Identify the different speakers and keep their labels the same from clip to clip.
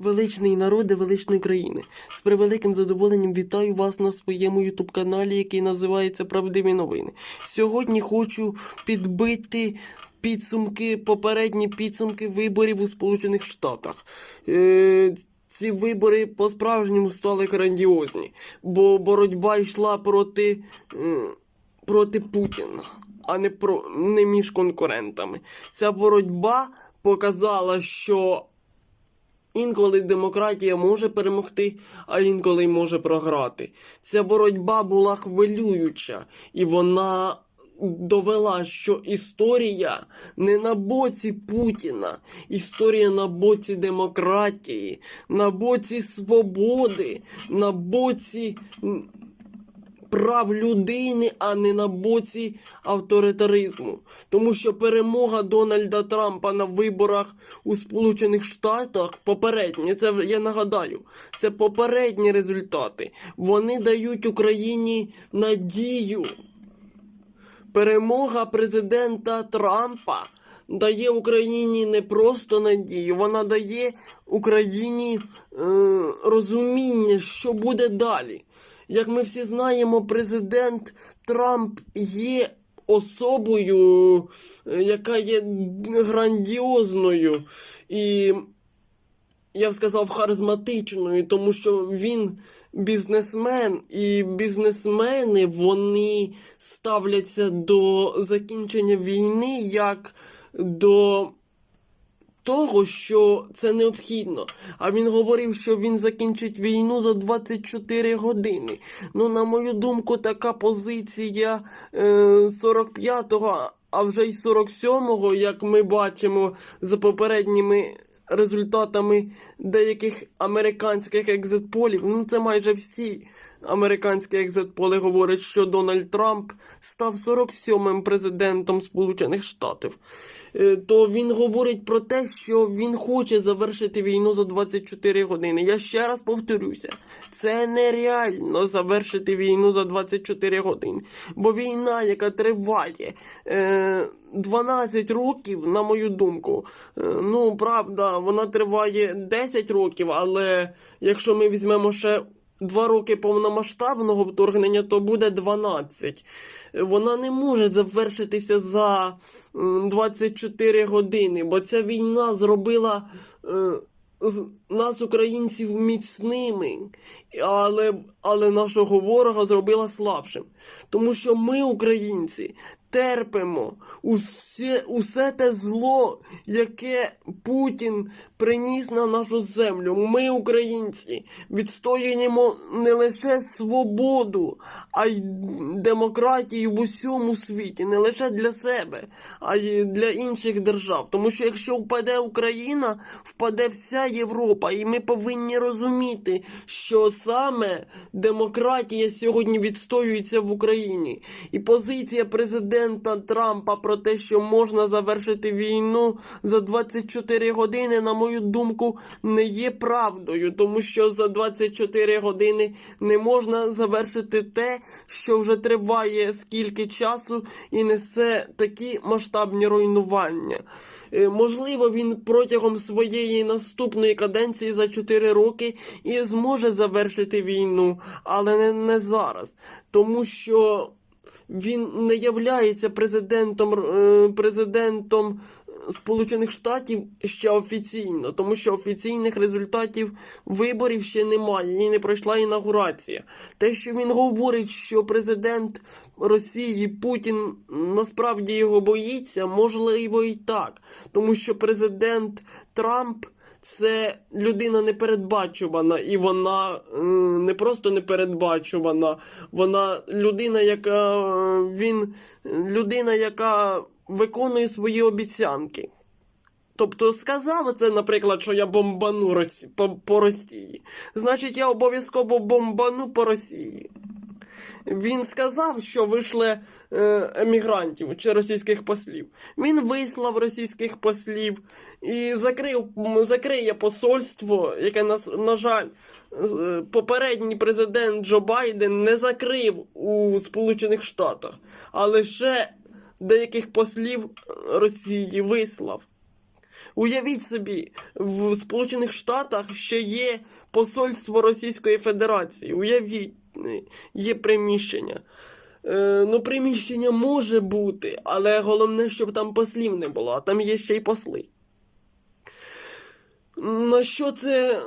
Speaker 1: Величний народи величної країни. З превеликим задоволенням вітаю вас на своєму ютуб-каналі, який називається Правдиві новини. Сьогодні хочу підбити підсумки, попередні підсумки виборів у Сполучених Штатах. Е, ці вибори по-справжньому стали грандіозні, бо боротьба йшла проти, е, проти Путіна, а не, про, не між конкурентами. Ця боротьба показала, що Інколи демократія може перемогти, а інколи може програти. Ця боротьба була хвилююча, і вона довела, що історія не на боці Путіна, історія на боці демократії, на боці свободи, на боці прав людини, а не на боці авторитаризму. Тому що перемога Дональда Трампа на виборах у Сполучених Штатах попередні, це я нагадаю, це попередні результати. Вони дають Україні надію. Перемога президента Трампа дає Україні не просто надію, вона дає Україні е, розуміння, що буде далі. Як ми всі знаємо, президент Трамп є особою, е, яка є грандіозною і я б сказав, харизматичною, тому що він бізнесмен, і бізнесмени вони ставляться до закінчення війни як до того, що це необхідно. А він говорив, що він закінчить війну за 24 години. Ну, на мою думку, така позиція е, 45-го, а вже й 47-го, як ми бачимо за попередніми результатами деяких американських екзитполів, ну це майже всі американські екзитполи говорять, що Дональд Трамп став 47-м президентом Сполучених Штатів. Е, То він говорить про те, що він хоче завершити війну за 24 години. Я ще раз повторюся, це нереально завершити війну за 24 години. Бо війна, яка триває е, 12 років, на мою думку, е, ну правда, вона триває 10 років, але якщо ми візьмемо ще Два роки повномасштабного вторгнення, то буде 12. Вона не може завершитися за 24 години, бо ця війна зробила е, нас, українців, міцними, але, але нашого ворога зробила слабшим. Тому що ми, українці, терпимо усе, усе те зло, яке Путін приніс на нашу землю. Ми, українці, відстоюємо не лише свободу, а й демократію в усьому світі, не лише для себе, а й для інших держав. Тому що якщо впаде Україна, впаде вся Європа, і ми повинні розуміти, що саме демократія сьогодні відстоюється в Україні. І позиція президента Трампа про те, що можна завершити війну за 24 години, на мою думку, не є правдою, тому що за 24 години не можна завершити те, що вже триває скільки часу і несе такі масштабні руйнування. Е, Можливо, він протягом своєї наступної каденції за 4 роки і зможе завершити війну, але не, не зараз. Тому що він не являється президентом, е, президентом Сполучених Штатів ще офіційно, тому що офіційних результатів виборів ще немає і не пройшла інаугурація. Те, що він говорить, що президент Росії Путін насправді його боїться, можливо і так, тому що президент Трамп. Це людина непередбачувана, і вона не просто непередбачувана, вона людина, яка він людина, яка виконує свої обіцянки. Тобто сказав це, наприклад, що я бомбану Росі... по, по Росії. Значить, я обов'язково бомбану по Росії. Він сказав, що вийшли е, емігрантів чи російських послів. Він вислав російських послів і закрив, закриє посольство, яке, на, с- на жаль, е, попередній президент Джо Байден не закрив у Сполучених Штатах, а лише деяких послів Росії вислав. Уявіть собі, в Сполучених Штатах ще є посольство Російської Федерації. Уявіть, є приміщення. Е, ну, приміщення може бути, але головне, щоб там послів не було, а там є ще й посли. На що це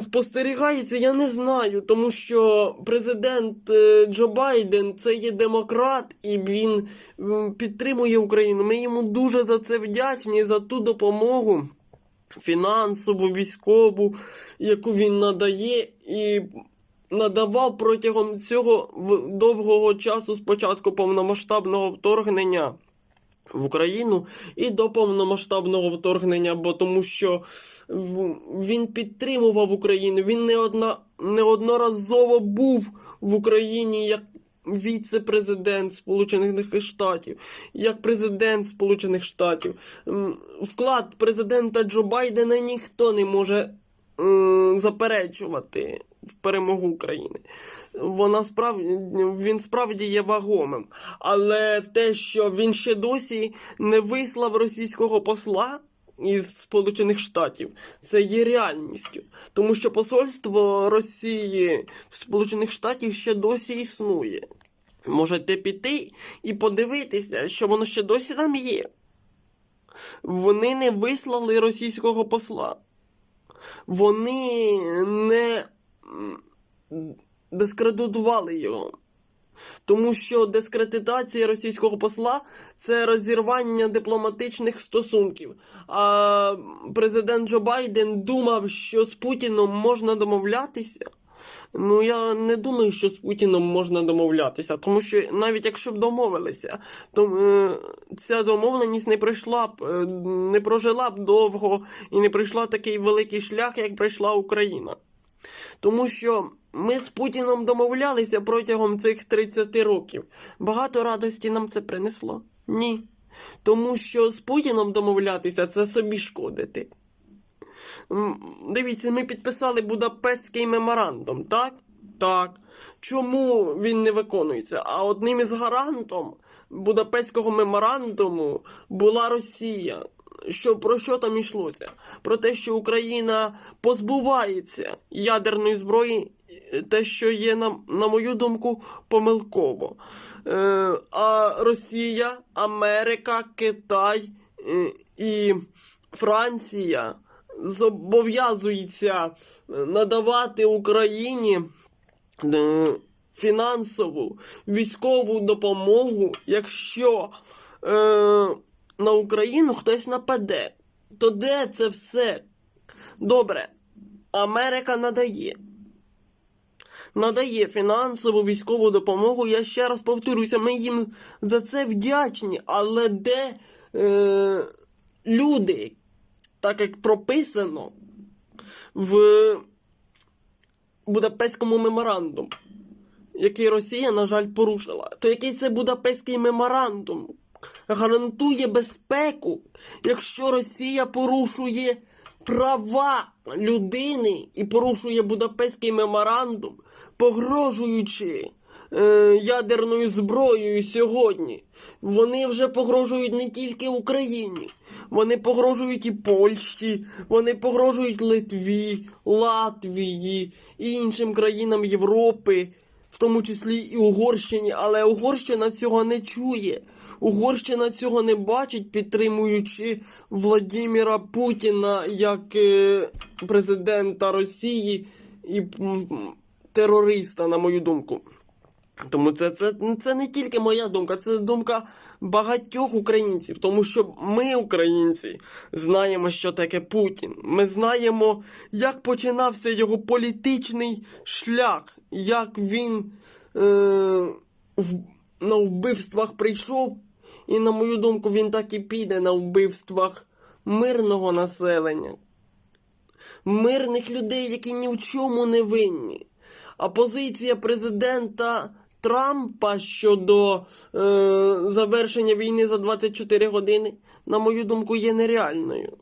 Speaker 1: спостерігається, я не знаю, тому що президент е, Джо Байден це є демократ, і він підтримує Україну. Ми йому дуже за це вдячні за ту допомогу фінансову, військову, яку він надає і надавав протягом цього довгого часу спочатку повномасштабного вторгнення в Україну і до повномасштабного вторгнення, бо тому що він підтримував Україну. Він не неодноразово був в Україні як віце-президент Сполучених Штатів, як президент Сполучених Штатів. Вклад президента Джо Байдена ніхто не може заперечувати в перемогу України. Вона справді він справді є вагомим. Але те, що він ще досі не вислав російського посла із Сполучених Штатів, це є реальністю. Тому що посольство Росії в Сполучених Штатів ще досі існує. Можете піти і подивитися, що воно ще досі там є. Вони не вислали російського посла. Вони не дискредитували його. Тому що дискредитація російського посла це розірвання дипломатичних стосунків. А президент Джо Байден думав, що з Путіном можна домовлятися. Ну, я не думаю, що з Путіном можна домовлятися, тому що навіть якщо б домовилися, то е, ця домовленість не пройшла б, е, не прожила б довго і не пройшла такий великий шлях, як пройшла Україна. Тому що ми з Путіном домовлялися протягом цих 30 років. Багато радості нам це принесло? Ні. Тому що з Путіном домовлятися це собі шкодити. Дивіться, ми підписали Будапештський меморандум, так? Так. Чому він не виконується? А одним із гарантом Будапештського меморандуму була Росія. Що про що там йшлося? Про те, що Україна позбувається ядерної зброї, е, те, що є, на, на мою думку, помилково. Е, а Росія, Америка, Китай е, і Франція зобов'язуються е, надавати Україні е, фінансову військову допомогу, якщо е, на Україну хтось нападе. То де це все? Добре, Америка надає. Надає фінансову військову допомогу. Я ще раз повторюся, ми їм за це вдячні. Але де е, люди, так як прописано в Будапештському меморандуму, який Росія, на жаль, порушила, то який це Будапештський меморандум гарантує безпеку, якщо Росія порушує права людини і порушує Будапештський меморандум, погрожуючи е, ядерною зброєю сьогодні. Вони вже погрожують не тільки Україні, вони погрожують і Польщі, вони погрожують Литві, Латвії і іншим країнам Європи, в тому числі і Угорщині, але Угорщина цього не чує. Угорщина цього не бачить, підтримуючи Владіміра Путіна як е, президента Росії і терориста, на мою думку. Тому це, це, це не тільки моя думка, це думка багатьох українців. Тому що ми, українці, знаємо, що таке Путін. Ми знаємо, як починався його політичний шлях, як він е, в, на вбивствах прийшов. І, на мою думку, він так і піде на вбивствах мирного населення мирних людей, які ні в чому не винні. А позиція президента Трампа щодо е, завершення війни за 24 години, на мою думку, є нереальною.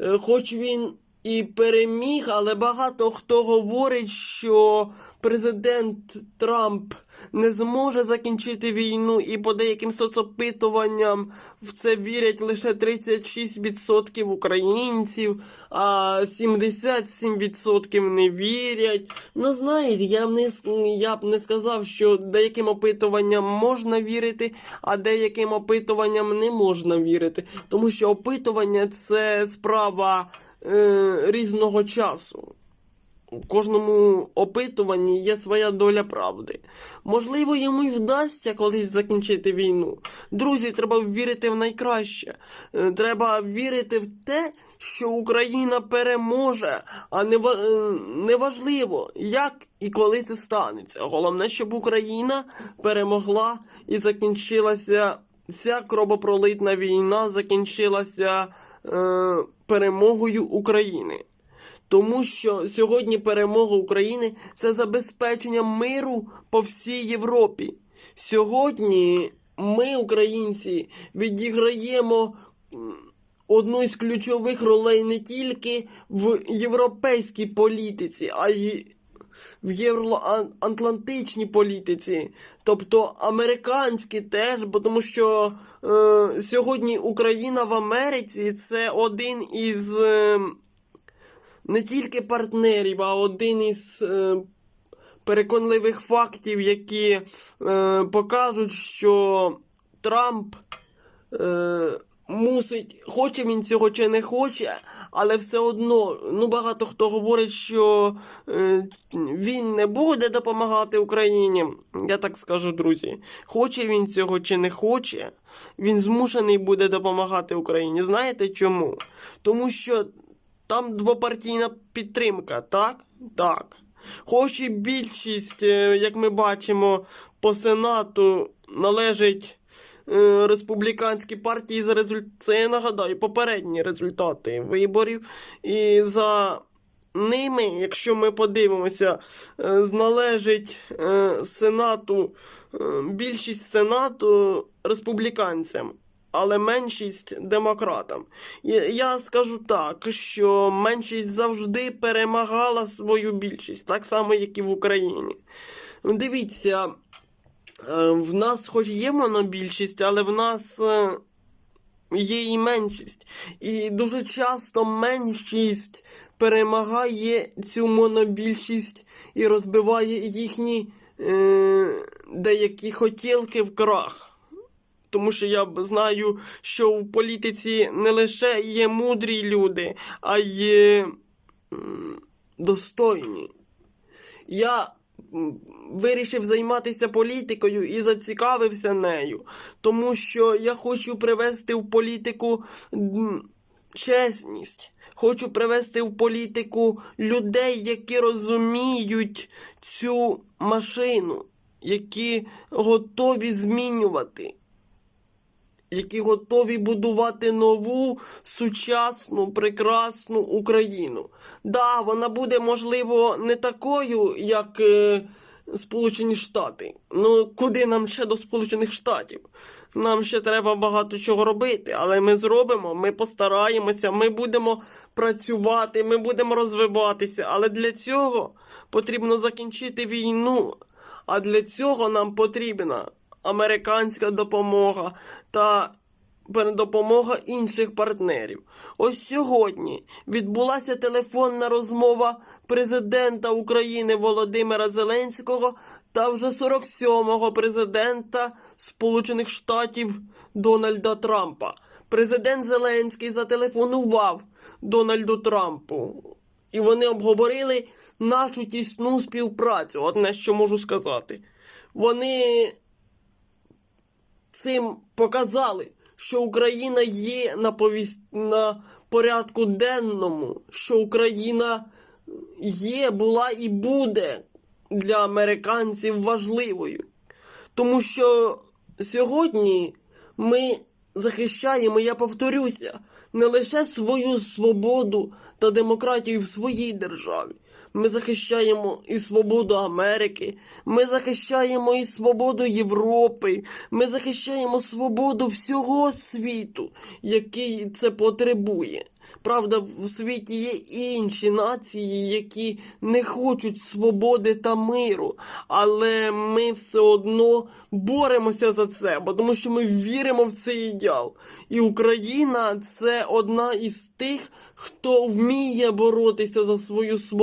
Speaker 1: Е, хоч він і переміг, але багато хто говорить, що президент Трамп не зможе закінчити війну, і по деяким соцопитуванням в це вірять лише 36% українців, а 77% не вірять. Ну, знаєте, я б не я б не сказав, що деяким опитуванням можна вірити, а деяким опитуванням не можна вірити. Тому що опитування це справа е, різного часу. У кожному опитуванні є своя доля правди. Можливо, йому й вдасться колись закінчити війну. Друзі, треба вірити в найкраще. Е, Треба вірити в те, що Україна переможе, а не е, неважливо, як і коли це станеться. Головне, щоб Україна перемогла і закінчилася ця кровопролитна війна, закінчилася е, перемогою України. Тому що сьогодні перемога України це забезпечення миру по всій Європі. Сьогодні ми, українці, відіграємо одну із ключових ролей не тільки в європейській політиці, а й в євроатлантичній політиці, тобто американські теж, бо тому що е, сьогодні Україна в Америці це один із. Е, не тільки партнерів, а один із е, переконливих фактів, які е, покажуть, що Трамп е, мусить, хоче він цього чи не хоче, але все одно, ну багато хто говорить, що е, він не буде допомагати Україні. Я так скажу, друзі. Хоче він цього чи не хоче, він змушений буде допомагати Україні. Знаєте чому? Тому що там двопартійна підтримка, так? Так. Хоч і більшість, е, як ми бачимо, по Сенату належить республіканській партії за результ... Це я нагадаю, попередні результати виборів. І за ними, якщо ми подивимося, е, належить е, Сенату, е, більшість Сенату республіканцям. Але меншість демократам. Я, скажу так, що меншість завжди перемагала свою більшість, так само, як і в Україні. Дивіться, е, в нас хоч є монобільшість, але в нас е, є і меншість. І дуже часто меншість перемагає цю монобільшість і розбиває їхні е, деякі хотілки в крах. Тому що я знаю, що в політиці не лише є мудрі люди, а є достойні. Я вирішив займатися політикою і зацікавився нею, тому що я хочу привести в політику чесність. Хочу привести в політику людей, які розуміють цю машину, які готові змінювати які готові будувати нову, сучасну, прекрасну Україну. Да, вона буде, можливо, не такою, як е, Сполучені Штати. Ну, куди нам ще до Сполучених Штатів? Нам ще треба багато чого робити, але ми зробимо, ми постараємося, ми будемо працювати, ми будемо розвиватися. Але для цього потрібно закінчити війну. А для цього нам потрібна американська допомога та допомога інших партнерів. Ось сьогодні відбулася телефонна розмова президента України Володимира Зеленського та вже 47-го президента Сполучених Штатів Дональда Трампа. Президент Зеленський зателефонував Дональду Трампу. І вони обговорили нашу тісну співпрацю. Одне, що можу сказати. Вони цим показали, що Україна є на, повіс... на порядку денному, що Україна є, була і буде для американців важливою. Тому що сьогодні ми захищаємо, я повторюся, не лише свою свободу та демократію в своїй державі. Ми захищаємо і свободу Америки, ми захищаємо і свободу Європи, ми захищаємо свободу всього світу, який це потребує. Правда, в світі є інші нації, які не хочуть свободи та миру, але ми все одно боремося за це, бо тому що ми віримо в цей ідеал. І Україна це одна із тих, хто вміє боротися за свою свободу.